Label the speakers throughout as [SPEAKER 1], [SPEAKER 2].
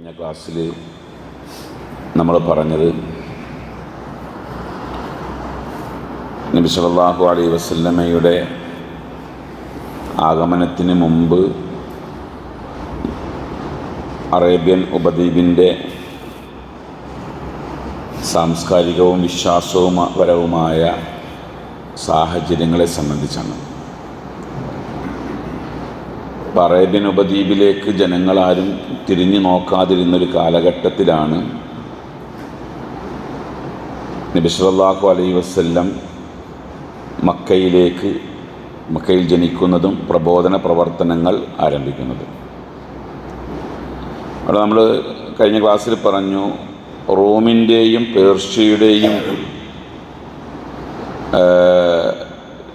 [SPEAKER 1] കഴിഞ്ഞ ക്ലാസ്സിൽ നമ്മൾ പറഞ്ഞത് നബി സല്ലല്ലാഹു അലൈഹി വസല്ലമയുടെ ആഗമനത്തിന് മുമ്പ് അറേബ്യൻ ഉപദ്വീപിന്റെ സാംസ്കാരികവും വിശ്വാസവും പരവുമായ സാഹചര്യങ്ങളെ സംബന്ധിച്ചാണ്. അറേബ്യൻ ഉപദ്വീപിലേക്ക് ജനങ്ങളാരും തിരിഞ്ഞു നോക്കാതിരുന്നൊരു കാലഘട്ടത്തിലാണ് നബിസ്വല്ലാഹു അലൈ വസ്ല്ലം മക്കയിലേക്ക് മക്കയിൽ ജനിക്കുന്നതും പ്രബോധന പ്രവർത്തനങ്ങൾ ആരംഭിക്കുന്നതും. അവിടെ നമ്മൾ കഴിഞ്ഞ ക്ലാസ്സിൽ പറഞ്ഞു റോമിന്റെയും പേർഷ്യയുടെയും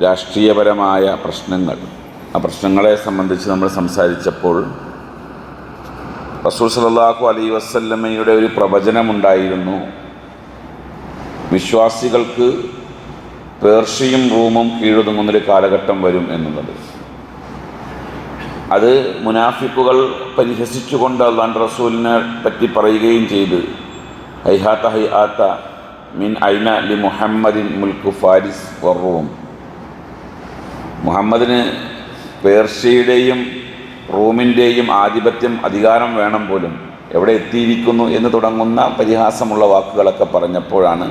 [SPEAKER 1] രാഷ്ട്രീയപരമായ പ്രശ്നങ്ങൾ. ആ പ്രശ്നങ്ങളെ സംബന്ധിച്ച് നമ്മൾ സംസാരിച്ചപ്പോൾ റസൂൽ സലാഹു അലൈ വസല്ലമയുടെ ഒരു പ്രവചനമുണ്ടായിരുന്നു. വിശ്വാസികൾക്ക് പേർഷ്യയും റൂമും കീഴൊതുങ്ങുന്നൊരു കാലഘട്ടം വരും എന്നുള്ളത്. അത് മുനാഫിക്കുകൾ പരിഹസിച്ചുകൊണ്ട് അള്ളാൻ റസൂലിനെ പറ്റി പറയുകയും ചെയ്ത്. ഹൈഹാത്ത ഹൈഹാത്ത മിൻ ഐന ലി മുഹമ്മദിൻ മുൽക്കു ഫാരിസ് വറൂം മുഹമ്മദിന് പേർഷ്യയുടെയും റൂമിന്റെയും ആധിപത്യം അധികാരം വേണം പോലും. എവിടെ എത്തിയിരിക്കുന്നു എന്ന് തുടങ്ങുന്ന പരിഹാസമുള്ള വാക്കുകളൊക്കെ പറഞ്ഞപ്പോഴാണ്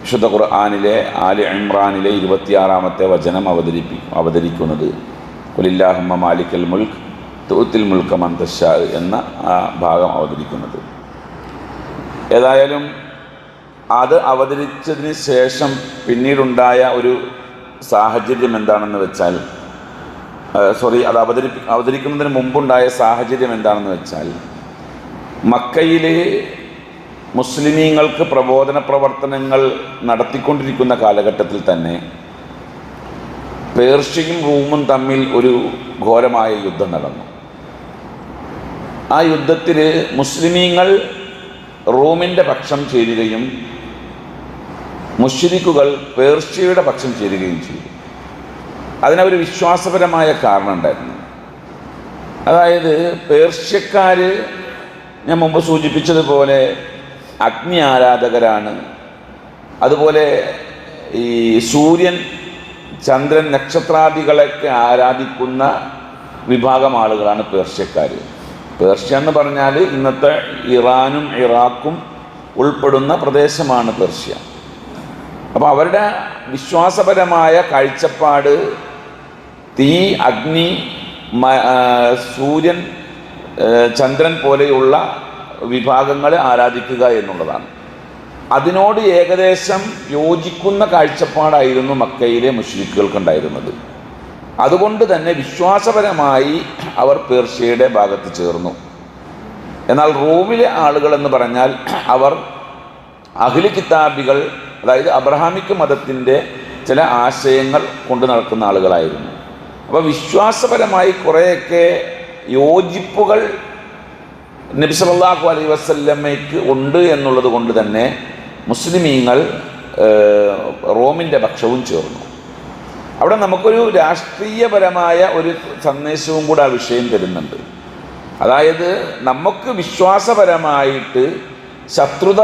[SPEAKER 1] വിശുദ്ധ ഖുർആാനിലെ ആലി ഇമ്രാനിലെ ഇരുപത്തിയാറാമത്തെ വചനം അവതരിപ്പി അവതരിക്കുന്നത്. കുലില്ലാഹമ്മ മാലിക്കൽ മുൽക്ക് തൂത്തിൽ മുൽക്ക മന്തഷാ എന്ന ആ ഭാഗം അവതരിക്കുന്നത്. ഏതായാലും അത് അവതരിച്ചതിന് ശേഷം പിന്നീടുണ്ടായ ഒരു സാഹചര്യം എന്താണെന്ന് വെച്ചാൽ സോറി അത് അവതരിപ്പി അവതരിക്കുന്നതിന് മുമ്പുണ്ടായ സാഹചര്യം എന്താണെന്ന് വെച്ചാൽ മക്കയിലെ മുസ്ലിമീങ്ങൾക്ക് പ്രബോധന പ്രവർത്തനങ്ങൾ നടത്തിക്കൊണ്ടിരിക്കുന്ന കാലഘട്ടത്തിൽ തന്നെ പേർഷ്യയും റൂമും തമ്മിൽ ഒരു ഘോരമായ യുദ്ധം നടന്നു. ആ യുദ്ധത്തിൽ മുസ്ലിമീങ്ങൾ റൂമിന്റെ പക്ഷം ചേരുകയും മുഷിരിക്കുകൾ പേർഷ്യയുടെ പക്ഷം ചേരുകയും ചെയ്തു. അതിനൊരു വിശ്വാസപരമായ കാരണം ഉണ്ടായിരുന്നു. അതായത് പേർഷ്യക്കാർ ഞാൻ മുമ്പ് സൂചിപ്പിച്ചതുപോലെ അഗ്നി ആരാധകരാണ്. അതുപോലെ ഈ സൂര്യൻ ചന്ദ്രൻ നക്ഷത്രാദികളൊക്കെ ആരാധിക്കുന്ന വിഭാഗം ആളുകളാണ് പേർഷ്യക്കാർ പേർഷ്യ എന്ന് പറഞ്ഞാൽ ഇന്നത്തെ ഇറാനും ഇറാഖും ഉൾപ്പെടുന്ന പ്രദേശമാണ് പേർഷ്യ. അപ്പോൾ അവരുടെ വിശ്വാസപരമായ കാഴ്ചപ്പാട് തീ അഗ്നി സൂര്യൻ ചന്ദ്രൻ പോലെയുള്ള വിഭാഗങ്ങളെ ആരാധിക്കുക എന്നുള്ളതാണ്. അതിനോട് ഏകദേശം യോജിക്കുന്ന കാഴ്ചപ്പാടായിരുന്നു മക്കയിലെ മുഷ്രിക്കുകൾക്കുണ്ടായിരുന്നത്. അതുകൊണ്ട് തന്നെ വിശ്വാസപരമായി അവർ പേർഷ്യയുടെ ഭാഗത്ത് ചേർന്നു. എന്നാൽ റോമിലെ ആളുകൾ എന്ന് പറഞ്ഞാൽ അവർ അഖിലി കിതാബികൾ അതായത് അബ്രഹാമിക് മതത്തിന്റെ ചില ആശയങ്ങൾ കൊണ്ടു നടക്കുന്ന ആളുകളായിരുന്നു. അപ്പോൾ വിശ്വാസപരമായി കുറേയൊക്കെ യോജിപ്പുകൾ നബി സല്ലല്ലാഹു അലൈഹി വസല്ലമയ്ക്ക് ഉണ്ട് എന്നുള്ളത് കൊണ്ട് തന്നെ മുസ്ലിമീങ്ങൾ റോമിന്റെ പക്ഷവും ചേർന്നു. അവിടെ നമുക്കൊരു രാഷ്ട്രീയപരമായ ഒരു സന്ദേശവും കൂടെ ആ വിഷയം തരുന്നുണ്ട്. അതായത് നമുക്ക് വിശ്വാസപരമായിട്ട് ശത്രുത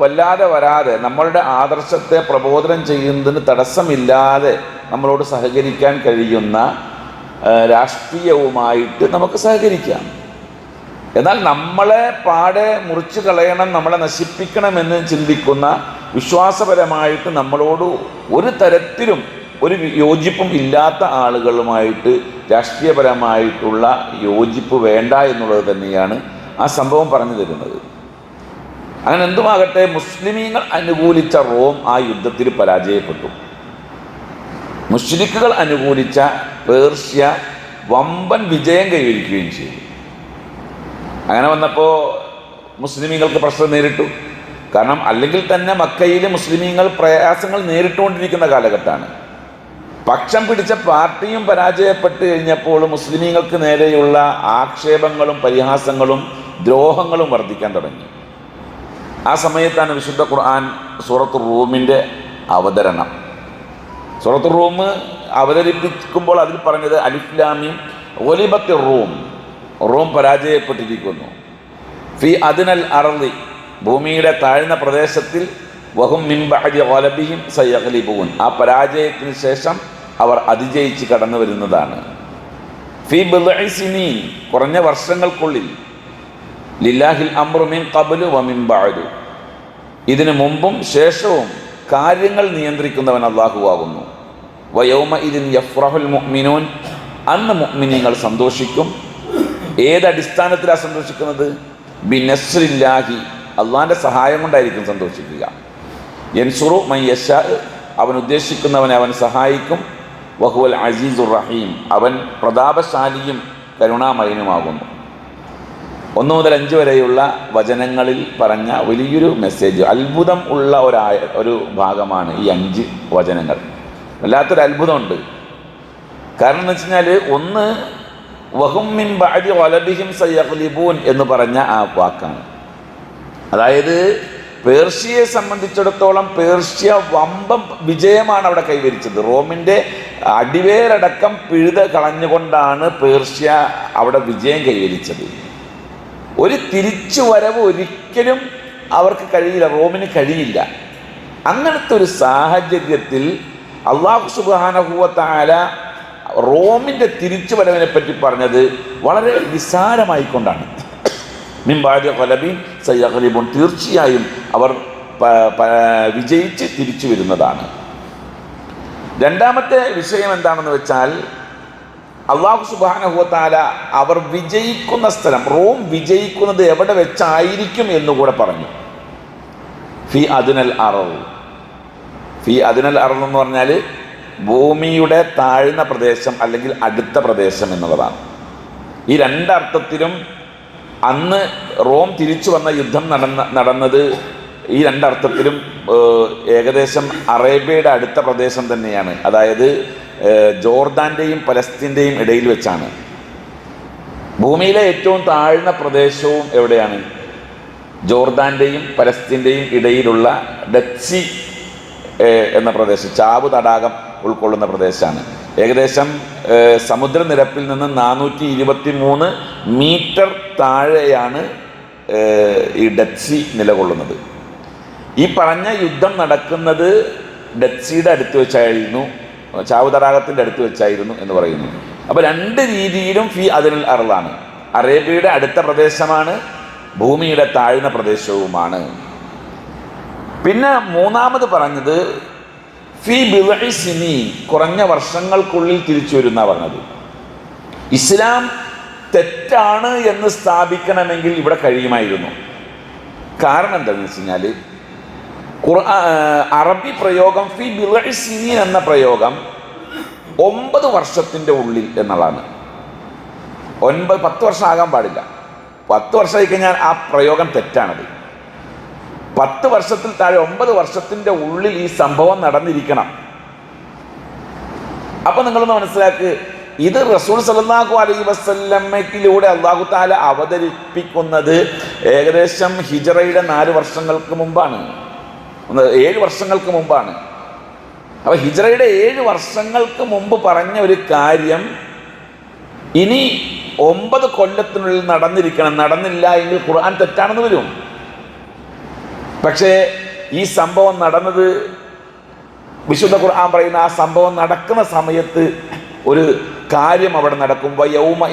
[SPEAKER 1] വല്ലാതെ വരാതെ നമ്മളുടെ ആദർശത്തെ പ്രബോധനം ചെയ്യുന്നതിന് തടസ്സമില്ലാതെ നമ്മളോട് സഹകരിക്കാൻ കഴിയുന്ന രാഷ്ട്രീയവുമായിട്ട് നമുക്ക് സഹകരിക്കാം. എന്നാൽ നമ്മളെ പാടെ മുറിച്ചു കളയണം നമ്മളെ നശിപ്പിക്കണമെന്ന് ചിന്തിക്കുന്ന വിശ്വാസപരമായിട്ട് നമ്മളോട് ഒരു തരത്തിലും ഒരു യോജിപ്പും ഇല്ലാത്ത ആളുകളുമായിട്ട് രാഷ്ട്രീയപരമായിട്ടുള്ള യോജിപ്പ് വേണ്ട എന്നുള്ളത് തന്നെയാണ് ആ സംഭവം പറഞ്ഞു തരുന്നത്. അങ്ങനെ എന്തുമാകട്ടെ മുസ്ലിമീങ്ങൾ അനുകൂലിച്ച റോം ആ യുദ്ധത്തിൽ പരാജയപ്പെട്ടു. മുസ്ലിക്കുകൾ അനുകൂലിച്ച പേർഷ്യ വമ്പൻ വിജയം കൈവരിക്കുകയും ചെയ്തു. അങ്ങനെ വന്നപ്പോൾ മുസ്ലിമീങ്ങൾക്ക് പ്രശ്നം നേരിട്ടു. കാരണം അല്ലെങ്കിൽ തന്നെ മക്കയിലെ മുസ്ലിമീങ്ങൾ പ്രയാസങ്ങൾ നേരിട്ടുകൊണ്ടിരിക്കുന്ന കാലഘട്ടമാണ്. പക്ഷം പിടിച്ച പാർട്ടിയും പരാജയപ്പെട്ട് കഴിഞ്ഞപ്പോൾ മുസ്ലിമീങ്ങൾക്ക് നേരെയുള്ള ആക്ഷേപങ്ങളും പരിഹാസങ്ങളും ദ്രോഹങ്ങളും വർദ്ധിക്കാൻ തുടങ്ങി. ആ സമയത്താണ് വിശുദ്ധ ഖുർആൻ സൂറത്ത് റൂമിന്റെ അവതരണം. സൂറത്ത് റൂം അവതരിപ്പിക്കുമ്പോൾ അതിൽ പറഞ്ഞത് അലിഫ്ലാമിയും ഒലിബത്തി റൂം. റൂം പരാജയപ്പെട്ടിരിക്കുന്നു. ഫി അതിനൽ അറളി ഭൂമിയുടെ താഴ്ന്ന പ്രദേശത്തിൽ വഹും മിംബഅദി ഗലബിഹിം സയഗ്ലിബൂൻ. ആ പരാജയത്തിന് ശേഷം അവർ അതിജയിച്ച് കടന്നു വരുന്നതാണ് ഫി ബിസിനി കുറഞ്ഞ വർഷങ്ങൾക്കുള്ളിൽ ലില്ലാഹിൽ അംറു കബലു ഖബ്ലു വ മിൻ ബഅദു. ഇതിനു മുമ്പും ശേഷവും കാര്യങ്ങൾ നിയന്ത്രിക്കുന്നവൻ അള്ളാഹുവാകുന്നു വയോമ ഇതിൻ യഫ്രഹുൽ മുഅ്മിനൂൻ. അന്ന് മുഹ്മിനിങ്ങൾ സന്തോഷിക്കും. ഏതടിസ്ഥാനത്തിലാണ് സന്തോഷിക്കുന്നത്? ബിനസ്രില്ലാഹി അള്ളാഹിന്റെ സഹായം കൊണ്ടായിരിക്കും സന്തോഷിക്കുക. യൻസുറു മൈ യശ. അവൻ ഉദ്ദേശിക്കുന്നവനെ അവൻ സഹായിക്കും. വഹുവൽ അസീസുർ റഹീം. അവൻ പ്രതാപശാലിയും കരുണാമയനുമാകുന്നു. ഒന്ന് മുതൽ അഞ്ച് വരെയുള്ള വചനങ്ങളിൽ പറഞ്ഞ വലിയൊരു മെസ്സേജ് അത്ഭുതം ഉള്ള ഒരായ ഒരു ഭാഗമാണ് ഈ അഞ്ച് വചനങ്ങൾ. വല്ലാത്തൊരു അത്ഭുതമുണ്ട്. കാരണം എന്ന് വെച്ച് ഒന്ന് വഹും മിൻ ബഅദി വലബിഹിം സയഗ്ലിബൂൻ എന്ന് പറഞ്ഞ ആ വാക്കാണ്. അതായത് പേർഷ്യയെ സംബന്ധിച്ചിടത്തോളം പേർഷ്യ വമ്പം വിജയമാണ് അവിടെ കൈവരിച്ചത്. റോമിന്റെ അടിവേരടക്കം പിഴുത കളഞ്ഞുകൊണ്ടാണ് പേർഷ്യ അവിടെ വിജയം കൈവരിച്ചത്. ഒരു തിരിച്ചു വരവ് ഒരിക്കലും അവർക്ക് കഴിയില്ല റോമിന് കഴിയില്ല. അങ്ങനത്തെ ഒരു സാഹചര്യത്തിൽ അള്ളാഹു സുബാനഹുവത്താല റോമിന്റെ തിരിച്ചു വരവിനെ പറ്റി പറഞ്ഞത് വളരെ നിസ്സാരമായിക്കൊണ്ടാണ്. മിംബാജ കൊലബി സയ്യഖലിബുൻ തീർച്ചയായും അവർ വിജയിച്ച് തിരിച്ചു വരുന്നതാണ് രണ്ടാമത്തെ വിഷയം എന്താണെന്ന് വെച്ചാൽ അള്ളാഹു സുബാനഹുത്താല അവർ വിജയിക്കുന്ന സ്ഥലം റോം വിജയിക്കുന്നത് എവിടെ വെച്ചായിരിക്കും എന്നുകൂടെ പറഞ്ഞു. ഫി അതിനൽ അറവ് ഫി അതിനൽ അറവ് എന്ന് പറഞ്ഞാൽ ഭൂമിയുടെ താഴ്ന്ന പ്രദേശം അല്ലെങ്കിൽ അടുത്ത പ്രദേശം എന്നുള്ളതാണ്. ഈ രണ്ടർത്ഥത്തിലും അന്ന് റോം തിരിച്ചു വന്ന യുദ്ധം നടന്ന നടന്നത് ഈ രണ്ടർത്ഥത്തിലും ഏകദേശം അറേബ്യയുടെ അടുത്ത പ്രദേശം തന്നെയാണ്. അതായത് ജോർദാന്റെയും പലസ്തീന്റെയും ഇടയിൽ വെച്ചാണ്. ഭൂമിയിലെ ഏറ്റവും താഴ്ന്ന പ്രദേശവും എവിടെയാണ്? ജോർദാന്റെയും പലസ്തീന്റെയും ഇടയിലുള്ള ഡച്ചി എന്ന പ്രദേശം ചാവു തടാകം ഉൾക്കൊള്ളുന്ന പ്രദേശമാണ്. ഏകദേശം സമുദ്രനിരപ്പിൽ നിന്ന് നാനൂറ്റി ഇരുപത്തി മൂന്ന് മീറ്റർ താഴെയാണ് ഈ ഡച്ചി നിലകൊള്ളുന്നത്. ഈ പറഞ്ഞ യുദ്ധം നടക്കുന്നത് ഡച്ചിയുടെ അടുത്ത് വെച്ചായിരുന്നു. ചാവു തടാകത്തിന്റെ അടുത്ത് വെച്ചായിരുന്നു എന്ന് പറയുന്നു. അപ്പോൾ രണ്ട് രീതിയിലും ഫി അതിനിൽ അറളാണ് അറേബ്യയുടെ അടുത്ത പ്രദേശമാണ് ഭൂമിയുടെ താഴ്ന്ന പ്രദേശവുമാണ്. പിന്നെ മൂന്നാമത് പറഞ്ഞത് ഫി ബിളി സിനി കുറഞ്ഞ വർഷങ്ങൾക്കുള്ളിൽ തിരിച്ചു വരുന്ന പറഞ്ഞത്. ഇസ്ലാം തെറ്റാണ് എന്ന് സ്ഥാപിക്കണമെങ്കിൽ ഇവിടെ കഴിയുമായിരുന്നു. കാരണം എന്താണെന്ന് വെച്ച് കഴിഞ്ഞാൽ അറബി പ്രയോഗം ഫി ബിലീൻ എന്ന പ്രയോഗം ഒമ്പത് വർഷത്തിന്റെ ഉള്ളിൽ എന്നുള്ളതാണ്. ഒൻപത് പത്ത് വർഷം ആകാൻ പാടില്ല. പത്ത് വർഷമായി കഴിഞ്ഞാൽ ആ പ്രയോഗം തെറ്റാണത്. പത്ത് വർഷത്തിൽ താഴെ ഒമ്പത് വർഷത്തിന്റെ ഉള്ളിൽ ഈ സംഭവം നടന്നിരിക്കണം. അപ്പൊ നിങ്ങളൊന്ന് മനസ്സിലാക്കുക ഇത് റസൂൽ സലാഹു അലൈ വസ്ല്ലമ്മയ്ക്കിലൂടെ അള്ളാഹു താല അവതരിപ്പിക്കുന്നത് ഏകദേശം ഹിജറയുടെ നാല് വർഷങ്ങൾക്ക് മുമ്പാണ്. ഏഴ് വർഷങ്ങൾക്ക് മുമ്പാണ്. അപ്പൊ ഹിജറയുടെ ഏഴ് വർഷങ്ങൾക്ക് മുമ്പ് പറഞ്ഞ ഒരു കാര്യം ഇനി ഒമ്പത് കൊല്ലത്തിനുള്ളിൽ നടന്നിരിക്കണം. നടന്നില്ല എങ്കിൽ ഖുർആൻ തെറ്റാണെന്ന് വരും. പക്ഷേ ഈ സംഭവം നടന്നത് വിശുദ്ധ ഖുർആൻ പറയുന്ന ആ സംഭവം നടക്കുന്ന സമയത്ത് ഒരു കാര്യം അവിടെ നടക്കും.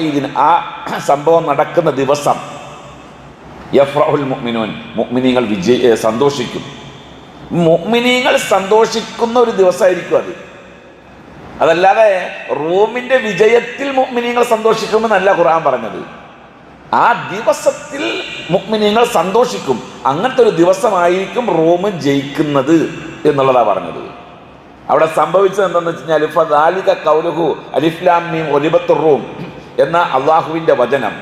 [SPEAKER 1] ഇതിന് ആ സംഭവം നടക്കുന്ന ദിവസം യഫ്രഹുൽ മുഅ്മിനൂൻ. മുഅ്മിനീങ്ങൾ വിജയ സന്തോഷിക്കും. മുഅ്മിനീങ്ങൾ സന്തോഷിക്കുന്ന ഒരു ദിവസമായിരിക്കും അത്. അതല്ലാതെ റോമിന്റെ വിജയത്തിൽ മുഗ്മിനീങ്ങൾ സന്തോഷിക്കുമെന്നല്ല ഖുർആൻ പറഞ്ഞത്. ആ ദിവസത്തിൽ മുഗ്മിനീങ്ങൾ സന്തോഷിക്കും. അങ്ങനത്തെ ഒരു ദിവസമായിരിക്കും റോം ജയിക്കുന്നത് എന്നുള്ളതാണ് പറഞ്ഞത്. അവിടെ സംഭവിച്ചത് എന്താണെന്ന് വെച്ച് കഴിഞ്ഞാൽ ഫദാലിക കൗലുഹു അലിഫ്ലാം മീം ഒലിബത്തു റൂം എന്ന അള്ളാഹുവിന്റെ വചനം.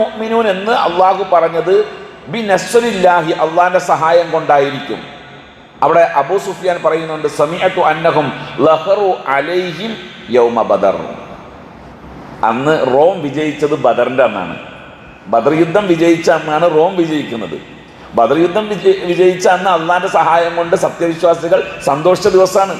[SPEAKER 1] മുഅ്മിനൂൻ എന്ന് അള്ളാഹു പറഞ്ഞത് ബി നസ്വലില്ലാഹി അള്ളാഹിന്റെ സഹായം കൊണ്ടായിരിക്കും. അവിടെ അബൂ സുഫിയാൻ പറയുന്നുണ്ട് സമീഅത്തു അന്നഹും ലഹറു അലൈഹിം യൗമ ബദർ. അന്ന് റോം വിജയിച്ചത് ബദറിന്റെ അന്നാണ്. ബദർ യുദ്ധം വിജയിച്ച അന്നാണ് റോം വിജയിക്കുന്നത്. ബദർ യുദ്ധം വിജയി വിജയിച്ച അന്ന് അള്ളാന്റെ സഹായം കൊണ്ട് സത്യവിശ്വാസികൾ സന്തോഷിച്ച ദിവസമാണ്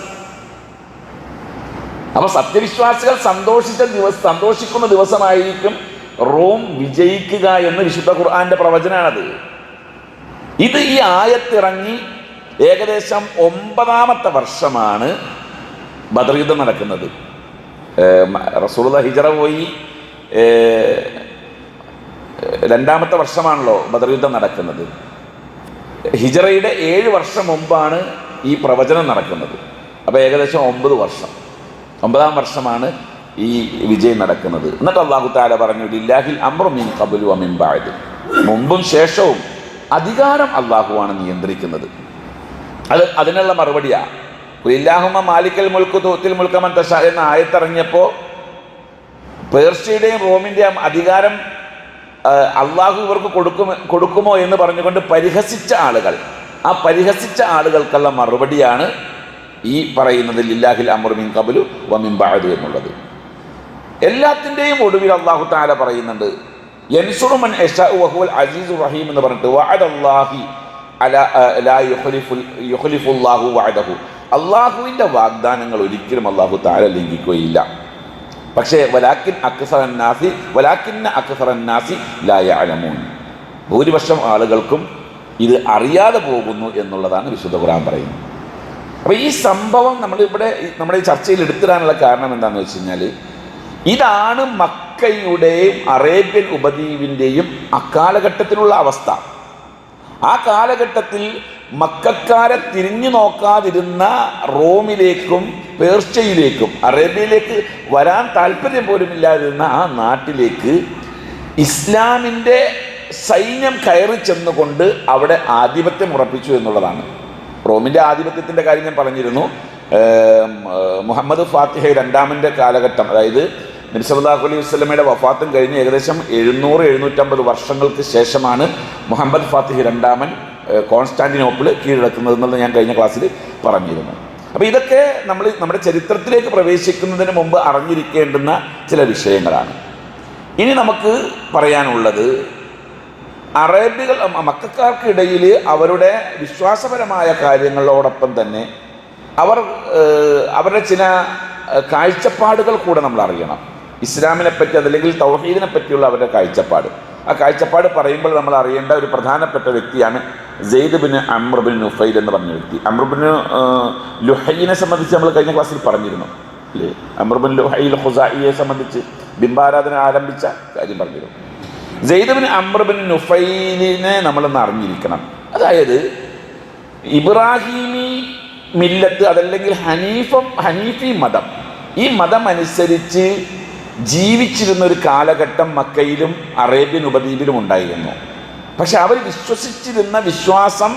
[SPEAKER 1] അപ്പോൾ സത്യവിശ്വാസികൾ സന്തോഷിച്ച ദിവസം സന്തോഷിക്കുന്ന ദിവസമായിരിക്കും റോം വിജയിക്കുക എന്ന് വിശുദ്ധ ഖുർആന്റെ പ്രവചനാണത്. ഇത് ഈ ആയത്തിറങ്ങി ഏകദേശം ഒമ്പതാമത്തെ വർഷമാണ് ബദർ യുദ്ധം നടക്കുന്നത്. റസൂള ഹിജറ പോയി രണ്ടാമത്തെ വർഷമാണല്ലോ ബദർ യുദ്ധം നടക്കുന്നത്. ഹിജറയുടെ ഏഴ് വർഷം മുമ്പാണ് ഈ പ്രവചനം നടക്കുന്നത്. അപ്പോൾ ഏകദേശം ഒമ്പത് വർഷം. ഒമ്പതാം വർഷമാണ് ഈ വിജയം നടക്കുന്നത്. എന്നിട്ട് അള്ളാഹു താല പറഞ്ഞു ലില്ലാഹിൽ അമ്രമിൻ കബുലു അമിൻ ബായത് മുമ്പും ശേഷവും അധികാരം അള്ളാഹുവാണ് നിയന്ത്രിക്കുന്നത്. അത് അതിനുള്ള മറുപടിയാ. ഇല്ലാഹുമ മാലിക്കൽ മുൽക്കു തൂത്തിൽ മുൽക്കമൻ തശ എന്ന ആയത്തിറങ്ങിയപ്പോൾ പേർഷ്യയുടെയും റോമിന്റെയും അധികാരം അള്ളാഹു ഇവർക്ക് കൊടുക്കും കൊടുക്കുമോ എന്ന് പറഞ്ഞുകൊണ്ട് പരിഹസിച്ച ആളുകൾ. ആ പരിഹസിച്ച ആളുകൾക്കുള്ള മറുപടിയാണ് ഈ പറയുന്നത് ലില്ലാഹിൽ അമറുമിൻ കബലു വമിൻ ബാദു എന്നുള്ളത്. എല്ലാത്തിന്റെയും ഒടുവിൽ അള്ളാഹു താല പറയുന്നുണ്ട് യൻസുറുമൻ റഹീം എന്ന് പറഞ്ഞിട്ട് വഅദഹു അള്ളാഹുവിന്റെ വാഗ്ദാനങ്ങൾ ഒരിക്കലും അള്ളാഹു താല ലംഘിക്കുകയില്ല. പക്ഷേ വലാക്കിൻ അക്സറന്നാസി വലാക്കിന്ന അക്സറന്നാസി ലായാലമൂൻ ഭൂരിപക്ഷം ആളുകൾക്കും ഇത് അറിയാതെ പോകുന്നു എന്നുള്ളതാണ് വിശുദ്ധ ഖുർആൻ പറയുന്നത്. അപ്പോൾ ഈ സംഭവം നമ്മളിവിടെ ഇവിടെ നമ്മുടെ ഈ ചർച്ചയിൽ എടുത്തിടാനുള്ള കാരണം എന്താണെന്ന് വെച്ച് കഴിഞ്ഞാൽ ഇതാണ് മക്കയുടെയും അറേബ്യൻ ഉപദ്വീപിന്റെയും അക്കാലഘട്ടത്തിലുള്ള അവസ്ഥ. ആ കാലഘട്ടത്തിൽ മക്കാരെ തിരിഞ്ഞു നോക്കാതിരുന്ന റോമിലേക്കും പേർഷ്യയിലേക്കും അറേബ്യയിലേക്ക് വരാൻ താല്പര്യം പോലുമില്ലാതിരുന്ന ആ നാട്ടിലേക്ക് ഇസ്ലാമിന്റെ സൈന്യം കയറി ചെന്നുകൊണ്ട് അവിടെ ആധിപത്യം ഉറപ്പിച്ചു എന്നുള്ളതാണ്. റോമിന്റെ ആധിപത്യത്തിന്റെ കാര്യം ഞാൻ പറഞ്ഞിരുന്നു. മുഹമ്മദ് ഫാത്തിഹ രണ്ടാമന്റെ കാലഘട്ടം അതായത് നബിസല്ലാഹു അലൈഹി വസ്ലമയുടെ വഫാത്തും കഴിഞ്ഞ് ഏകദേശം എഴുന്നൂറ് എഴുന്നൂറ്റമ്പത് വർഷങ്ങൾക്ക് ശേഷമാണ് മുഹമ്മദ് ഫാത്തിഹ് രണ്ടാമൻ കോൺസ്റ്റാന്റിനോപ്പിൾ കീഴടക്കുന്നത് എന്നുള്ളത് ഞാൻ കഴിഞ്ഞ ക്ലാസ്സിൽ പറഞ്ഞിരുന്നു. അപ്പോൾ ഇതൊക്കെ നമ്മൾ നമ്മുടെ ചരിത്രത്തിലേക്ക് പ്രവേശിക്കുന്നതിന് മുമ്പ് അറിഞ്ഞിരിക്കേണ്ടുന്ന ചില വിഷയങ്ങളാണ്. ഇനി നമുക്ക് പറയാനുള്ളത് അറേബ്യകൾ മക്കാർക്കിടയിൽ അവരുടെ വിശ്വാസപരമായ കാര്യങ്ങളോടൊപ്പം തന്നെ അവർ അവരുടെ ചില കാഴ്ചപ്പാടുകൾ കൂടെ നമ്മൾ അറിയണം. ഇസ്ലാമിനെ പറ്റി അതല്ലെങ്കിൽ തൗഹീദിനെ പറ്റിയുള്ള അവരുടെ കാഴ്ചപ്പാട്. ആ കാഴ്ചപ്പാട് പറയുമ്പോൾ നമ്മൾ അറിയേണ്ട ഒരു പ്രധാനപ്പെട്ട വ്യക്തിയാണ് സെയ്ദ് ബിൻ അമ്രബിൻ നുഫൈൽ എന്ന് പറഞ്ഞ വ്യക്തി. അമ്രബിൻ ലുഹൈനെ സംബന്ധിച്ച് നമ്മൾ കഴിഞ്ഞ ക്ലാസ്സിൽ പറഞ്ഞിരുന്നു. അല്ലേ? അമ്രബിൻ ലുഹൈൽ ഹുസായിയെ സംബന്ധിച്ച് ബിംബാരാധന ആരംഭിച്ച കാര്യം പറഞ്ഞിരുന്നു. ജെയ്ദബിൻ അമ്രബിൻ നുഫൈലിനെ നമ്മളൊന്ന് അറിഞ്ഞിരിക്കണം. അതായത് ഇബ്രാഹിമി മില്ലത്ത് അതല്ലെങ്കിൽ ഹനീഫം ഹനീഫി മതം ഈ മതം അനുസരിച്ച് ജീവിച്ചിരുന്ന ഒരു കാലഘട്ടം മക്കയിലും അറേബ്യൻ ഉപദ്വീപിലും ഉണ്ടായിരുന്നു. പക്ഷെ അവർ വിശ്വസിച്ചിരുന്ന വിശ്വാസം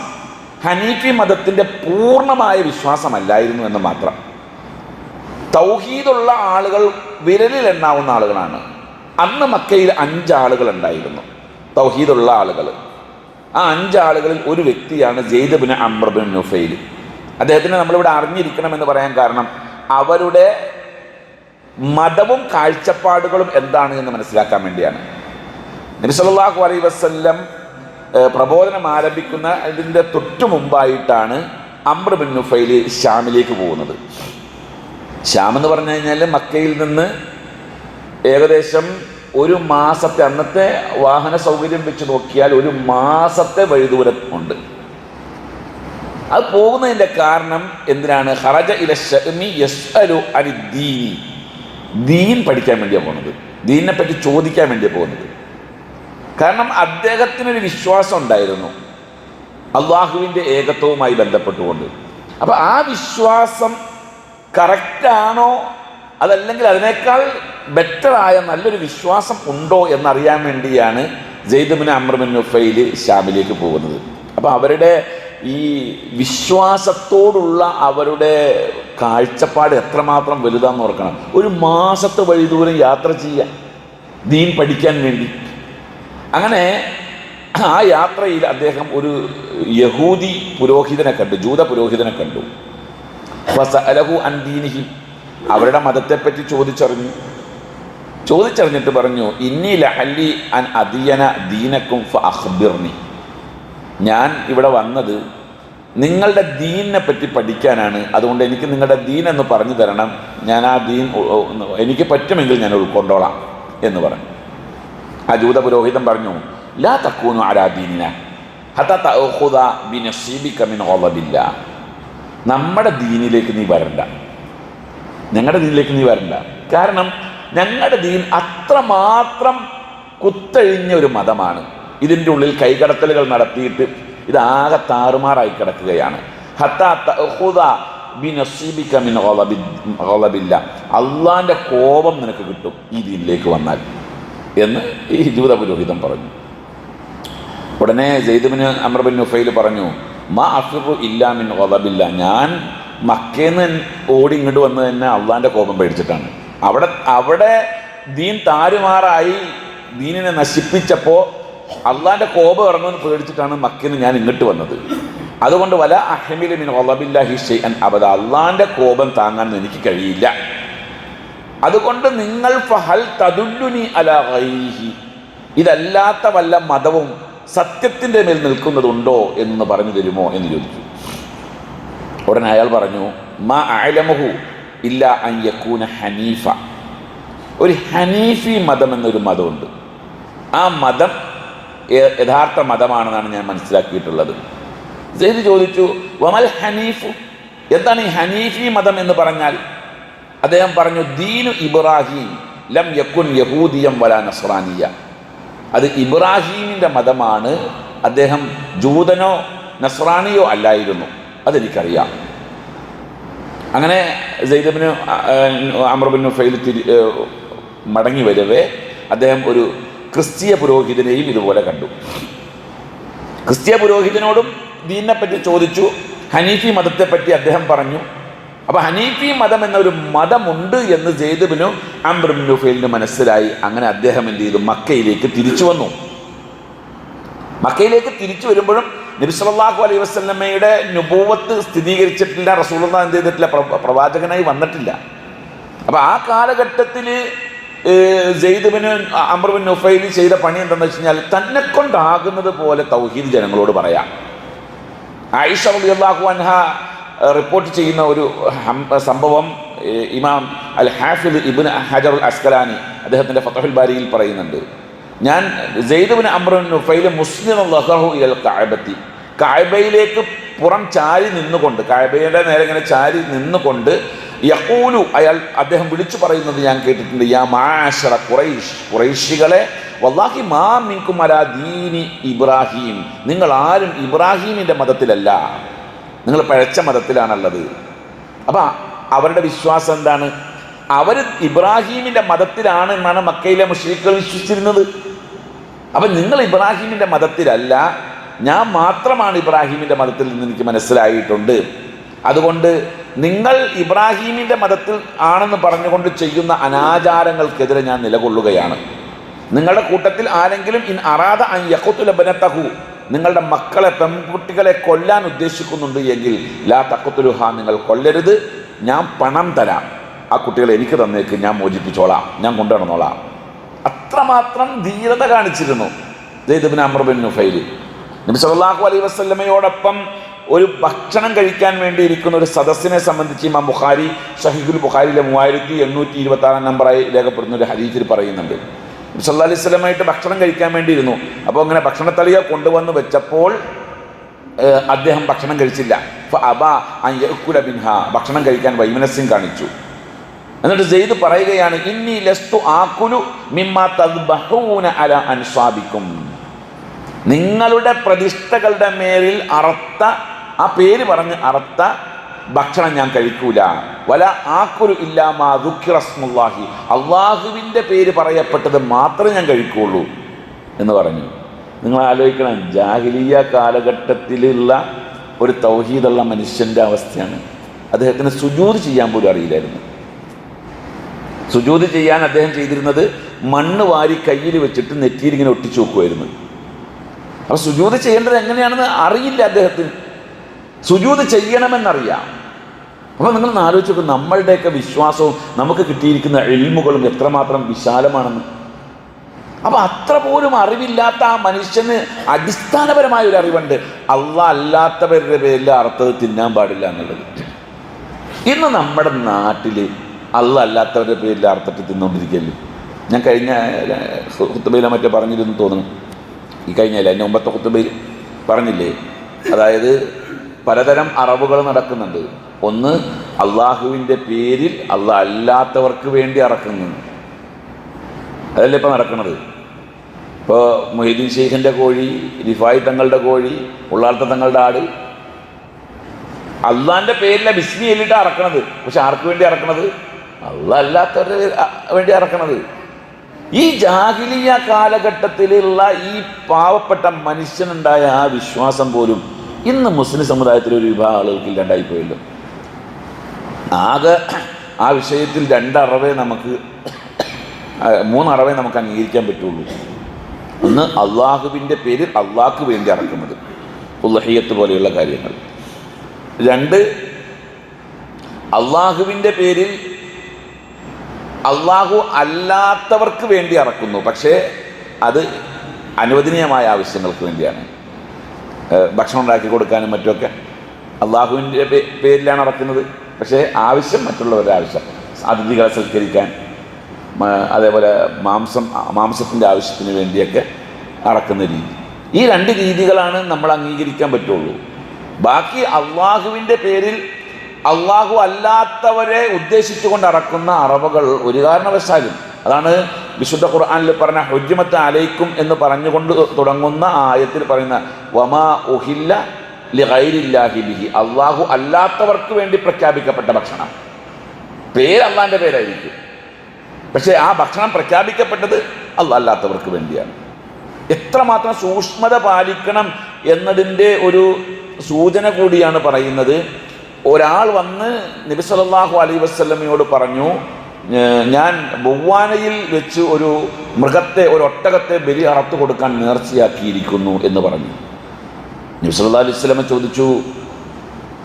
[SPEAKER 1] ഹനീഫി മതത്തിന്റെ പൂർണമായ വിശ്വാസമല്ലായിരുന്നു എന്ന് മാത്രം. തൗഹീദുള്ള ആളുകൾ വിരലിൽ എണ്ണാവുന്ന ആളുകളാണ്. അന്ന് മക്കയിൽ അഞ്ചാളുകൾ ഉണ്ടായിരുന്നു. തൗഹീദുള്ള ആളുകൾ. ആ അഞ്ചാളുകളിൽ ഒരു വ്യക്തിയാണ് ജെയ്ദബിന് അമ്രബിൻ നുഫൈൽ. അദ്ദേഹത്തിനെ നമ്മളിവിടെ അറിഞ്ഞിരിക്കണമെന്ന് പറയാൻ കാരണം അവരുടെ മതവും കാഴ്ചപ്പാടുകളും എന്താണ് എന്ന് മനസ്സിലാക്കാൻ വേണ്ടിയാണ്. നബിസല്ലാഹു അലൈ വസ്ല്ലം പ്രബോധനം ആരംഭിക്കുന്ന ഇതിന്റെ തൊട്ടു മുമ്പായിട്ടാണ് അമ്രബിൻ നുഫൈൽ ഷാമിലേക്ക് പോകുന്നത്. ഷ്യാം എന്ന് പറഞ്ഞു കഴിഞ്ഞാൽ മക്കയിൽ നിന്ന് ഏകദേശം ഒരു മാസത്തെ അന്നത്തെ വാഹന സൗകര്യം വെച്ച് നോക്കിയാൽ ഒരു മാസത്തെ വഴിദൂരം ഉണ്ട്. അത് പോകുന്നതിന്റെ കാരണം എന്തിനാണ്? ഹറജ ഇല ഷമി യസ്അലു അനി ദീനി ദീൻ പഠിക്കാൻ വേണ്ടിയാണ് പോകുന്നത് ദീനിനെ പറ്റി ചോദിക്കാൻ വേണ്ടിയാണ് പോകുന്നത്. കാരണം അദ്ദേഹത്തിനൊരു വിശ്വാസം ഉണ്ടായിരുന്നു. അള്ളാഹുവിന്റെ ഏകത്വവുമായി ബന്ധപ്പെട്ടുകൊണ്ട്. അപ്പോൾ ആ വിശ്വാസം കറക്റ്റാണോ അതല്ലെങ്കിൽ അതിനേക്കാൾ ബെറ്ററായ നല്ലൊരു വിശ്വാസം ഉണ്ടോ എന്നറിയാൻ വേണ്ടിയാണ് ജെയ്ദബിന് അമ്രബിൻ നുഫൈൽ ഷാമിലേക്ക് പോകുന്നത്. അപ്പോൾ അവരുടെ ഈ വിശ്വാസത്തോടുള്ള അവരുടെ കാഴ്ചപ്പാട് എത്രമാത്രം വലുതാന്ന് ഓർക്കണം. ഒരു മാസത്തെ വഴി ദൂരം യാത്ര ചെയ്യാൻ ദീൻ പഠിക്കാൻ വേണ്ടി. അങ്ങനെ ആ യാത്രയിൽ അദ്ദേഹം ഒരു യഹൂദി പുരോഹിതനെ കണ്ടു ജൂത പുരോഹിതനെ കണ്ടു. അലഹു അൻദീനിഹി അവരുടെ മതത്തെപ്പറ്റി ചോദിച്ചറിഞ്ഞു. ചോദിച്ചറിഞ്ഞിട്ട് പറഞ്ഞു ഇന്നി ലഹല്ലി അൻ അദിയന ദീനക്കും അഖ്ബിർനി. ഞാൻ ഇവിടെ വന്നത് നിങ്ങളുടെ ദീനിനെ പറ്റി പഠിക്കാനാണ്. അതുകൊണ്ട് എനിക്ക് നിങ്ങളുടെ ദീൻ എന്ന് പറഞ്ഞു തരണം. ഞാൻ ആ ദീൻ എനിക്ക് പറ്റുമെങ്കിൽ ഞാൻ ഉൾക്കൊണ്ടോളാം എന്ന് പറഞ്ഞു. ആ ജൂത പുരോഹിതം പറഞ്ഞു ലാ തക്കൂനു ആരാധീന നമ്മുടെ ദീനിലേക്ക് നീ വരണ്ട. ഞങ്ങളുടെ ദീനിലേക്ക് നീ വരണ്ട. കാരണം ഞങ്ങളുടെ ദീൻ അത്രമാത്രം കുത്തഴിഞ്ഞ ഒരു മതമാണ്. ഇതിന്റെ ഉള്ളിൽ കൈകടത്തലുകൾ നടത്തിയിട്ട് ഇതാകെ താറുമാറായി കിടക്കുകയാണ്. അള്ളാന്റെ കോപം നിനക്ക് കിട്ടും ഈ ദീനിലേക്ക് വന്നാൽ എന്ന് ഈ ജൂത പുരോഹിതം പറഞ്ഞു. ഉടനെ ജെയ്ദുബിന് അമർബിൻ നുഫൈൽ പറഞ്ഞു മാ അഫിറു ഇല്ലാ മിൻ ഗളബില്ല ഞാൻ മക്കേന്ന് ഓടി ഇങ്ങോട്ട് വന്നത് തന്നെ അള്ളാന്റെ കോപം പേടിച്ചിട്ടാണ്. അവിടെ അവിടെ ദീൻ താരുമാറായി ദീനിനെ നശിപ്പിച്ചപ്പോൾ അള്ളാന്റെ കോപം ഇറങ്ങുമെന്ന് പേടിച്ചിട്ടാണ് മക്കേന്ന് ഞാൻ ഇങ്ങോട്ട് വന്നത്. അതുകൊണ്ട് വല അഹമിൽ മിൻ അബദ. അള്ളാന്റെ കോപം താങ്ങാൻ എനിക്ക് കഴിയില്ല. അതുകൊണ്ട് നിങ്ങൾ ഫഹൽ തതുല്ലുനി അല ഇതല്ലാത്ത വല്ല മതവും സത്യത്തിന്റെ മേൽ നിൽക്കുന്നതുണ്ടോ എന്ന് പറഞ്ഞു തരുമോ എന്ന് ചോദിച്ചു. ഉടനെ അയാൾ പറഞ്ഞു മാ അലമഹു ഇല്ല അൻ യക്കൂന ഹനീഫ. ഒരു ഹനീഫി മതം എന്നൊരു മതമുണ്ട്. ആ മതം യഥാർത്ഥ മതമാണെന്നാണ് ഞാൻ മനസ്സിലാക്കിയിട്ടുള്ളത്. സെയ്ദ് ചോദിച്ചു വമൽ ഹനീഫ്? എന്താണ് ഈ ഹനീഫി മതം എന്ന് പറഞ്ഞാൽ? അദ്ദേഹം പറഞ്ഞു ദീനു ഇബ്രാഹിം ലം യക്കുൻ യഹൂദിയം വല നസ്രാനിയ. അത് ഇബ്രാഹീമിന്റെ മതമാണ്. അദ്ദേഹം ജൂതനോ നസ്രാണിയോ അല്ലായിരുന്നു. അതെനിക്കറിയാം. അങ്ങനെ സെയ്ദബിന് അമർബിൻ ഫെയിൽ തിരി മടങ്ങി വരവേ. അദ്ദേഹം ഒരു ക്രിസ്തീയ പുരോഹിതനെയും ഇതുപോലെ കണ്ടു. ക്രിസ്തീയ പുരോഹിതനോടും ദീനിനെപ്പറ്റി ചോദിച്ചു. ഹനീഫി മതത്തെപ്പറ്റി അദ്ദേഹം പറഞ്ഞു. അപ്പോൾ ഹനീഫി മതം എന്നൊരു മതമുണ്ട് എന്ന് ജെയ്ദബിനും ഫെയിലിന് മനസ്സിലായി. അങ്ങനെ അദ്ദേഹം എന്ത് ചെയ്തു? മക്കയിലേക്ക് തിരിച്ചു വന്നു. മക്കയിലേക്ക് തിരിച്ചു വരുമ്പോഴും നബി സല്ലല്ലാഹു അലൈഹി വസല്ലമയുടെ നുബൂവത്ത് സ്ഥിരീകരിച്ചിട്ടില്ല. റസൂലുള്ള എന്ത് ചെയ്തിട്ടില്ല? പ്രവാചകനായി വന്നിട്ടില്ല. അപ്പോൾ ആ കാലഘട്ടത്തിൽ ജെയ്ദബിന് അമർബിൻ നുഫൈൽ ചെയ്ത പണി എന്താന്ന് വെച്ച് കഴിഞ്ഞാൽ തന്നെ കൊണ്ടാകുന്നത് പോലെ തൗഹീദ് ജനങ്ങളോട് പറയാം. ആയിഷ അള്ളാഹു അൻഹ റിപ്പോർട്ട് ചെയ്യുന്ന ഒരു സംഭവം ഇമാം അൽ ഹാഫിദ് ഇബിൻ ഹജർ അസ്കലാനി അദ്ദേഹത്തിന്റെ ഫത്തഹുൽ ബാരിയിൽ പറയുന്നുണ്ട്. ഞാൻ ജെയ്ദുബിൻ അമ്രുൻ നുഫൈൽ മുസ്ലിം ലഹു ഇൽ കായബത്തി കായബയിലേക്ക് പുറം ചാരി നിന്നുകൊണ്ട് കായബയുടെ നേരെ ഇങ്ങനെ ചാരി നിന്നുകൊണ്ട് യഖൂലു അയാൾ അദ്ദേഹം വിളിച്ചു പറയുന്നത് ഞാൻ കേട്ടിട്ടുണ്ട് യാ മാഷറ കുറൈഷ് ഖുറൈശികളെ വല്ലാഹി മാ മിൻകും ദീനി ഇബ്രാഹിം നിങ്ങൾ ആരും ഇബ്രാഹീമിന്റെ മതത്തിലല്ല നിങ്ങൾ പഴച്ച മതത്തിലാണുള്ളത്. അപ്പം അവരുടെ വിശ്വാസം എന്താണ്? അവർ ഇബ്രാഹീമിന്റെ മതത്തിലാണ് എന്നാണ് മക്കയിലെ മുഷ്രീഖുകൾ വിശ്വസിച്ചിരുന്നത്. അപ്പം നിങ്ങൾ ഇബ്രാഹീമിന്റെ മതത്തിലല്ല ഞാൻ മാത്രമാണ് ഇബ്രാഹീമിന്റെ മതത്തിൽ നിന്ന് എനിക്ക് മനസ്സിലായിട്ടുണ്ട്. അതുകൊണ്ട് നിങ്ങൾ ഇബ്രാഹീമിന്റെ മതത്തിൽ ആണെന്ന് പറഞ്ഞുകൊണ്ട് ചെയ്യുന്ന അനാചാരങ്ങൾക്കെതിരെ ഞാൻ നിലകൊള്ളുകയാണ്. നിങ്ങളുടെ കൂട്ടത്തിൽ ആരെങ്കിലും ഇൻ അറാദ അൻ യഖുത്തുലബനത്തഹു നിങ്ങളുടെ മക്കളെ പെൺകുട്ടികളെ കൊല്ലാൻ ഉദ്ദേശിക്കുന്നുണ്ട് എങ്കിൽ ലാ തക്കത്തുലുഹ നിങ്ങൾ കൊല്ലരുത്. ഞാൻ പണം തരാം. ആ കുട്ടികളെ എനിക്ക് തന്നേക്ക് ഞാൻ മോചിപ്പിച്ചോളാം. ഞാൻ കൊണ്ടുവരണമെന്നോളാം അത്രമാത്രം ധീരത കാണിച്ചിരുന്നു. ജയ്ദബിൻ അമർബിൻ നുഫൈൽ. നബി സല്ലല്ലാഹു അലൈഹി വസല്ലമയോടൊപ്പം ഒരു ഭക്ഷണം കഴിക്കാൻ വേണ്ടി ഇരിക്കുന്ന ഒരു സദസ്സിനെ സംബന്ധിച്ച് ഇമാം ബുഖാരി ഷഹീഖുൽ ബുഖാരിയിലെ മൂവായിരത്തി എണ്ണൂറ്റി ഇരുപത്തി ആറാം നമ്പറായി രേഖപ്പെടുന്ന ഒരു ഹദീസിൽ പറയുന്നുണ്ട്. സല്ലല്ലാഹു അലൈഹി സ്വലമായിട്ട് ഭക്ഷണം കഴിക്കാൻ വേണ്ടി ഇരുന്നു. അപ്പോൾ അങ്ങനെ ഭക്ഷണത്തളിക കൊണ്ടുവന്ന് വെച്ചപ്പോൾ അദ്ദേഹം ഭക്ഷണം കഴിച്ചില്ല. അബ അയ്യക്കുല ഭക്ഷണം കഴിക്കാൻ വൈമനസ്യം കാണിച്ചു. എന്നിട്ട് സെയ്ദ് പറയുകയാണ് ഇന്നി ലസ്തു ആക്കുലു മിമ്മ അല അനുസ്വാദിക്കും നിങ്ങളുടെ പ്രതിഷ്ഠകളുടെ മേലിൽ അറുത്ത ആ പേര് പറഞ്ഞ് അറുത്ത ഭക്ഷണം ഞാൻ കഴിക്കൂല. വല ആക്കുരു ഇല്ലാമാ അള്ളാഹുവിന്റെ പേര് പറയപ്പെട്ടത് മാത്രമേ ഞാൻ കഴിക്കുള്ളൂ എന്ന് പറഞ്ഞു. നിങ്ങൾ ആലോചിക്കണം ജാഹിലിയ കാലഘട്ടത്തിലുള്ള ഒരു തൗഹീദുള്ള മനുഷ്യന്റെ അവസ്ഥയാണ്. അദ്ദേഹത്തിന് സുജൂത് ചെയ്യാൻ പോലും അറിയില്ലായിരുന്നു. സുജൂത് ചെയ്യാൻ അദ്ദേഹം ചെയ്തിരുന്നത് മണ്ണ് വാരി കയ്യിൽ വെച്ചിട്ട് നെറ്റിയിൽ ഇങ്ങനെ ഒട്ടിച്ചു നോക്കുമായിരുന്നു അപ്പോൾ സുജൂത് ചെയ്യേണ്ടത് എങ്ങനെയാണെന്ന് അറിയില്ല അദ്ദേഹത്തിന്. സുജൂത് ചെയ്യണമെന്നറിയാം. അപ്പൊ നിങ്ങൾ ആലോചിച്ച് നോക്കും നമ്മളുടെയൊക്കെ വിശ്വാസവും നമുക്ക് കിട്ടിയിരിക്കുന്ന എൽമുകളും എത്രമാത്രം വിശാലമാണെന്ന്. അപ്പൊ അത്ര പോലും അറിവില്ലാത്ത ആ മനുഷ്യന് അടിസ്ഥാനപരമായ ഒരു അറിവുണ്ട്. അള്ള അല്ലാത്തവരുടെ പേരിൽ അർത്ഥത് തിന്നാൻ പാടില്ല എന്നുള്ളത്. ഇന്ന് നമ്മുടെ നാട്ടിൽ അള്ള അല്ലാത്തവരുടെ പേരിൽ അർത്ഥത്തിൽ തിന്നുകൊണ്ടിരിക്കല്ലേ ഞാൻ കഴിഞ്ഞ കുത്തുബയിലോ മറ്റോ പറഞ്ഞിരുന്നു തോന്നുന്നു. ഈ കഴിഞ്ഞല്ല എന്റെ മുമ്പത്തെ കുത്തുബയിൽ പറഞ്ഞില്ലേ? അതായത് പലതരം അറവുകൾ നടക്കുന്നുണ്ട്. ഒന്ന് അള്ളാഹുവിന്റെ പേരിൽ അള്ളാഹ് അല്ലാത്തവർക്ക് വേണ്ടി അറക്കുന്നു. അതല്ലേ ഇപ്പോൾ നടക്കുന്നത് ഇപ്പോൾ മൊഹീദ്ദീൻ ഷെയ്ഖിന്റെ കോഴി റിഫായി തങ്ങളുടെ കോഴി ഉള്ളാർത്ത തങ്ങളുടെ ആട്. അള്ളാഹിന്റെ പേരിലെ ബിസ്മി എല്ലിട്ട് അറക്കണത്. പക്ഷെ ആർക്ക് വേണ്ടി അറക്കണത്? അള്ളാഹ് അല്ലാത്തവരുടെ വേണ്ടി അറക്കണത്. ഈ ജാഹിലിയ കാലഘട്ടത്തിലുള്ള ഈ പാവപ്പെട്ട മനുഷ്യനുണ്ടായ ആ വിശ്വാസം പോലും ഇന്ന് മുസ്ലിം സമുദായത്തിൽ ഒരു വിഭാഗം ആളുകൾക്ക് ഇല്ലാണ്ടായി പോയല്ലോ ആകെ ആ വിഷയത്തിൽ രണ്ടറവേ നമുക്ക് മൂന്നറവേ നമുക്ക് അംഗീകരിക്കാൻ പറ്റുള്ളൂ. ഒന്ന് അള്ളാഹുവിന്റെ പേരിൽ അള്ളാഹ്ക്ക് വേണ്ടി അറക്കുന്നത് ഉള്ളഹിയത്ത് പോലെയുള്ള കാര്യങ്ങൾ. രണ്ട് അള്ളാഹുവിന്റെ പേരിൽ അള്ളാഹു അല്ലാത്തവർക്ക് വേണ്ടി അറക്കുന്നു. പക്ഷേ അത് അനുവദനീയമായ ആവശ്യങ്ങൾക്ക് വേണ്ടിയാണ്. ഭക്ഷണം ഉണ്ടാക്കി കൊടുക്കാനും മറ്റുമൊക്കെ അള്ളാഹുവിന്റെ പേരിലാണ് അറക്കുന്നത് പക്ഷേ ആവശ്യം മറ്റുള്ളവരുടെ ആവശ്യം. അതിഥികളെ സൽക്കരിക്കാൻ അതേപോലെ മാംസം മാംസത്തിന്റെ ആവശ്യത്തിന് വേണ്ടിയൊക്കെ അറക്കുന്ന രീതി. ഈ രണ്ട് രീതികളാണ് നമ്മൾ അംഗീകരിക്കാൻ പറ്റുള്ളൂ. ബാക്കി അള്ളാഹുവിന്റെ പേരിൽ അള്ളാഹു അല്ലാത്തവരെ ഉദ്ദേശിച്ചുകൊണ്ട് അറക്കുന്ന അറവകൾ ഒരു കാരണവശാലും അതാണ് വിശുദ്ധ ഖുർആാനിൽ പറഞ്ഞ ഹുജ്മത്ത് അലൈക്കും എന്ന് പറഞ്ഞുകൊണ്ട് തുടങ്ങുന്ന ആയത്തിൽ പറയുന്ന വമാ ഉഹില്ല ലിഗൈരില്ലാഹി ബിഹി. അള്ളാഹു അല്ലാത്തവർക്ക് വേണ്ടി പ്രഖ്യാപിക്കപ്പെട്ട ഭക്ഷണം. പേര് അള്ളാഹിന്റെ പേരായിരിക്കും. പക്ഷേ ആ ഭക്ഷണം പ്രഖ്യാപിക്കപ്പെട്ടത് അള്ളാഹ് അല്ലാത്തവർക്ക് വേണ്ടിയാണ്. എത്രമാത്രം സൂക്ഷ്മത പാലിക്കണം എന്നതിന്റെ ഒരു സൂചന കൂടിയാണ് പറയുന്നത്. ഒരാൾ വന്ന് നബി സല്ലല്ലാഹു അലൈഹി വസല്ലമയോട് പറഞ്ഞു "ഏർ ഞാൻ ബൊവ്വാനയിൽ വെച്ച് ഒരു മൃഗത്തെ ഒരു ഒട്ടകത്തെ ബലി അറത്തു കൊടുക്കാൻ നേർച്ചയാക്കിയിരിക്കുന്നു എന്ന് പറഞ്ഞു. നബി അലി അലൈഹി വസല്ലമ ചോദിച്ചു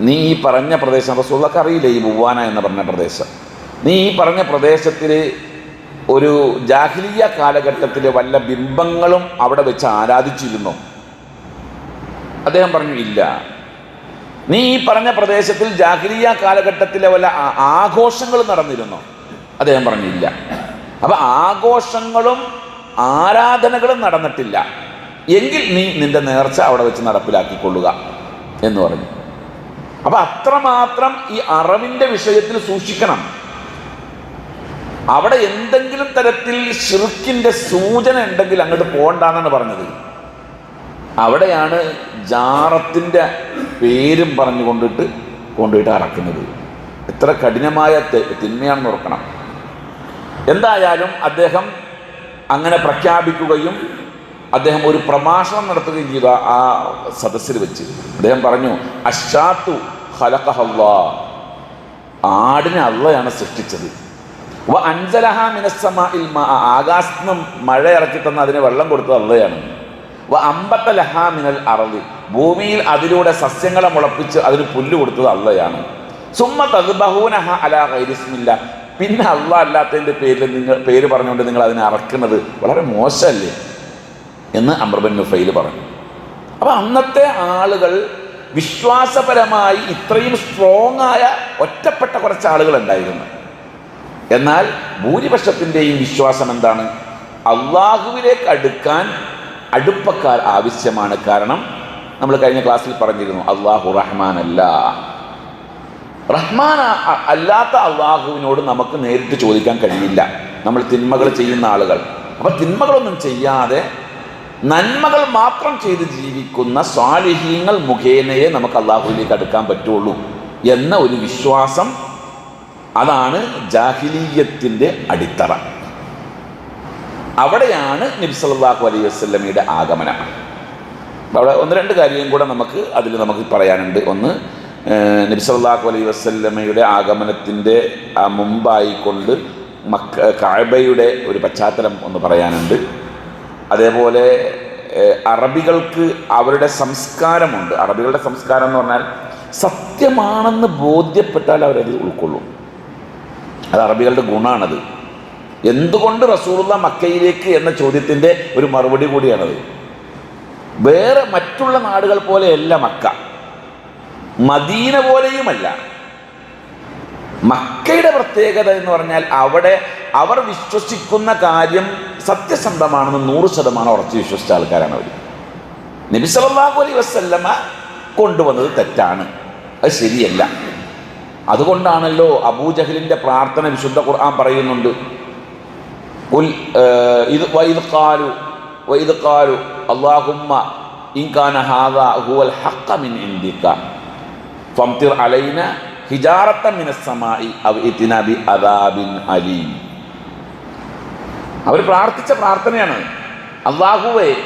[SPEAKER 1] നീ ഈ പറഞ്ഞ പ്രദേശം റസൂള്ളക്ക് അറിയില്ല ഈ ബുവാന എന്ന് പറഞ്ഞ പ്രദേശം? നീ ഈ പറഞ്ഞ പ്രദേശത്തിൽ ഒരു ജാഹിലിയ കാലഘട്ടത്തിലെ വല്ല ബിംബങ്ങളും അവിടെ വെച്ച് ആരാധിച്ചിരുന്നോ? അദ്ദേഹം പറഞ്ഞു ഇല്ല. നീ ഈ പറഞ്ഞ പ്രദേശത്തിൽ ജാഹിലിയ കാലഘട്ടത്തിലെ വല്ല ആഘോഷങ്ങളും നടന്നിരുന്നോ? അദ്ദേഹം പറഞ്ഞില്ല. അപ്പൊ ആഘോഷങ്ങളും ആരാധനകളും നടന്നിട്ടില്ല. എങ്കിൽ നീ നിന്റെ നേർച്ച അവിടെ വെച്ച് നടപ്പിലാക്കിക്കൊള്ളുക എന്ന് പറഞ്ഞു. അപ്പൊ അത്രമാത്രം ഈ അറിവിന്റെ വിഷയത്തിൽ സൂക്ഷിക്കണം. അവിടെ എന്തെങ്കിലും തരത്തിൽ ഷിർക്കിന്റെ സൂചന ഉണ്ടെങ്കിൽ അങ്ങോട്ട് പോകണ്ടെന്നാണ് പറഞ്ഞത്. അവിടെയാണ് ജാറത്തിന്റെ പേരും പറഞ്ഞു കൊണ്ടിട്ട് കൊണ്ടുപോയിട്ട് അറക്കുന്നത്. എത്ര കഠിനമായ തിന്മയാണെന്ന് ഓർക്കണം. എന്തായാലും അദ്ദേഹം അങ്ങനെ പ്രഖ്യാപിക്കുകയും അദ്ദേഹം ഒരു പ്രഭാഷണം നടത്തുകയും ചെയ്തു ആ- സദസ്സിൽ വെച്ച്. അദ്ദേഹം പറഞ്ഞു അഷാത്തു ഹലക്കഹല്ലാ ആടിനെ അള്ളയാണ് സൃഷ്ടിച്ചത്. വ അൻസലഹ മിനസ്സമാഇൽ മാ ആകാശത്ത് മഴ ഇറക്കി തന്ന അതിന് വെള്ളം കൊടുത്തത് അള്ളയാണ്. വ അമ്പത്ത ലഹ മിനൽ അറളി. ഭൂമിയിൽ അതിലൂടെ സസ്യങ്ങളെ മുളപ്പിച്ച് അതിന് പുല്ല് കൊടുത്തത് അള്ളയാണ്. സുമ്മ തദ്ബഹൂനഹ അലാ ഗൈരിസ്മില്ല. പിന്നെ അള്ള അല്ലാത്തതിന്റെ പേരിൽ നിങ്ങൾ പേര് പറഞ്ഞുകൊണ്ട് നിങ്ങൾ അതിനെ അറക്കുന്നത് വളരെ മോശമല്ലേ എന്ന് അമ്രബൻ നുഫൈൽ പറഞ്ഞു. അപ്പോൾ അന്നത്തെ ആളുകൾ വിശ്വാസപരമായി ഇത്രയും സ്ട്രോങ് ആയ ഒറ്റപ്പെട്ട കുറച്ച് ആളുകൾ ഉണ്ടായിരുന്നു. എന്നാൽ ഭൂരിപക്ഷത്തിന്റെയും വിശ്വാസം എന്താണ്? അള്ളാഹുവിലേക്ക് അടുക്കാൻ അടുപ്പക്കാർ ആവശ്യമാണ്. കാരണം നമ്മൾ കഴിഞ്ഞ ക്ലാസ്സിൽ പറഞ്ഞിരുന്നു അള്ളാഹു അല്ല റഹ്മാൻ അല്ലാത്ത അള്ളാഹുവിനോട് നമുക്ക് നേരിട്ട് ചോദിക്കാൻ കഴിയില്ല. നമ്മൾ തിന്മകൾ ചെയ്യുന്ന ആളുകൾ. അപ്പം തിന്മകളൊന്നും ചെയ്യാതെ നന്മകൾ മാത്രം ചെയ്ത് ജീവിക്കുന്ന സ്വാലിഹീങ്ങൾ മുഖേനയെ നമുക്ക് അള്ളാഹുവിലേക്ക് അടുക്കാൻ പറ്റുള്ളൂ എന്ന ഒരു വിശ്വാസം അതാണ് ജാഹിലീയത്തിന്റെ അടിത്തറ. അവിടെയാണ് നബി സല്ലല്ലാഹു അലൈഹി വസല്ലമയുടെ ആഗമനം. അവിടെ ഒന്ന് രണ്ട് കാര്യം കൂടെ നമുക്ക് അതിൽ നമുക്ക് പറയാനുണ്ട്. ഒന്ന് ഏഹ്, നബി സല്ലല്ലാഹു അലൈഹി വസല്ലമയുടെ ആഗമനത്തിന്റെ മുമ്പായിക്കൊണ്ട് മക്ക കായബയുടെ ഒരു പശ്ചാത്തലം ഒന്ന് പറയാനുണ്ട്. അതേപോലെ അറബികൾക്ക് അവരുടെ സംസ്കാരമുണ്ട്. അറബികളുടെ സംസ്കാരം എന്ന് പറഞ്ഞാൽ സത്യമാണെന്ന് ബോധ്യപ്പെട്ടാൽ അവരത് ഉൾക്കൊള്ളും. അത് അറബികളുടെ ഗുണമാണത് എന്തുകൊണ്ട് റസൂറുള്ള മക്കയിലേക്ക് എന്ന ചോദ്യത്തിന്റെ ഒരു മറുപടി കൂടിയാണത്. വേറെ മറ്റുള്ള നാടുകൾ പോലെയല്ല മക്ക. മദീന പോലെയുമല്ല. മക്കയുടെ പ്രത്യേകത എന്ന് പറഞ്ഞാൽ അവിടെ അവർ വിശ്വസിക്കുന്ന കാര്യം സത്യസന്ധമാണെന്ന് നൂറ് ശതമാനം ഉറച്ചു വിശ്വസിച്ച ആൾക്കാരാണ് അവർ നബിസലാഹു അലൈ വസ്ല്ലമ കൊണ്ടുവന്നത് തെറ്റാണ്. അത് ശരിയല്ല. അതുകൊണ്ടാണല്ലോ അബൂജഹലിന്റെ പ്രാർത്ഥന വിശുദ്ധ ഖുർആൻ പറയുന്നുണ്ട്. അള്ളാഹുമ്മ ഇൻകാന ഹാദ ഹുവൽ ഹക്കമിൻ ഇന്ദിക്ക ഫംതിർ അദാബിൻ അവർ പ്രാർത്ഥിച്ച പ്രാർത്ഥനയാണ്. അള്ളാഹുവെ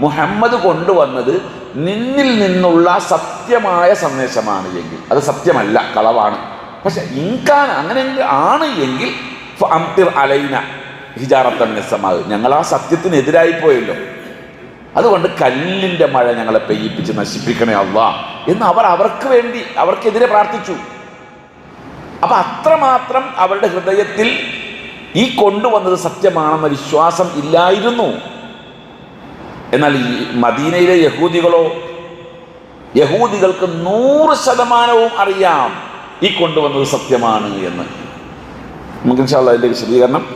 [SPEAKER 1] മുഹമ്മദ് കൊണ്ടുവന്നത് നിന്നിൽ നിന്നുള്ള സത്യമായ സന്ദേശമാണ് എങ്കിൽ. അത് സത്യമല്ല കളവാണ്. പക്ഷെ ഇൻകാൻ അങ്ങനെ ആണ് എങ്കിൽ അലൈന സമാ ഞങ്ങൾ ആ സത്യത്തിനെതിരായി പോയല്ലോ. അതുകൊണ്ട് കല്ലിന്റെ മഴ ഞങ്ങളെ പെയ്യിപ്പിച്ച് നശിപ്പിക്കണേ അല്ല എന്ന് അവർ അവർക്ക് വേണ്ടി അവർക്കെതിരെ പ്രാർത്ഥിച്ചു. അപ്പം അത്രമാത്രം അവരുടെ ഹൃദയത്തിൽ ഈ കൊണ്ടുവന്നത് സത്യമാണെന്ന വിശ്വാസം ഇല്ലായിരുന്നു. എന്നാൽ ഈ മദീനയിലെ യഹൂദികളോ യഹൂദികൾക്ക് നൂറ് ശതമാനവും അറിയാം ഈ കൊണ്ടുവന്നത് സത്യമാണ് എന്ന്. നമുക്ക് അതിന്റെ വിശദീകരണം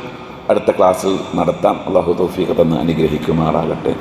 [SPEAKER 1] അടുത്ത ക്ലാസ്സിൽ നടത്താം. അള്ളാഹു തൗഫീഖ് തന്ന് അനുഗ്രഹിക്കുമാറാകട്ടെ.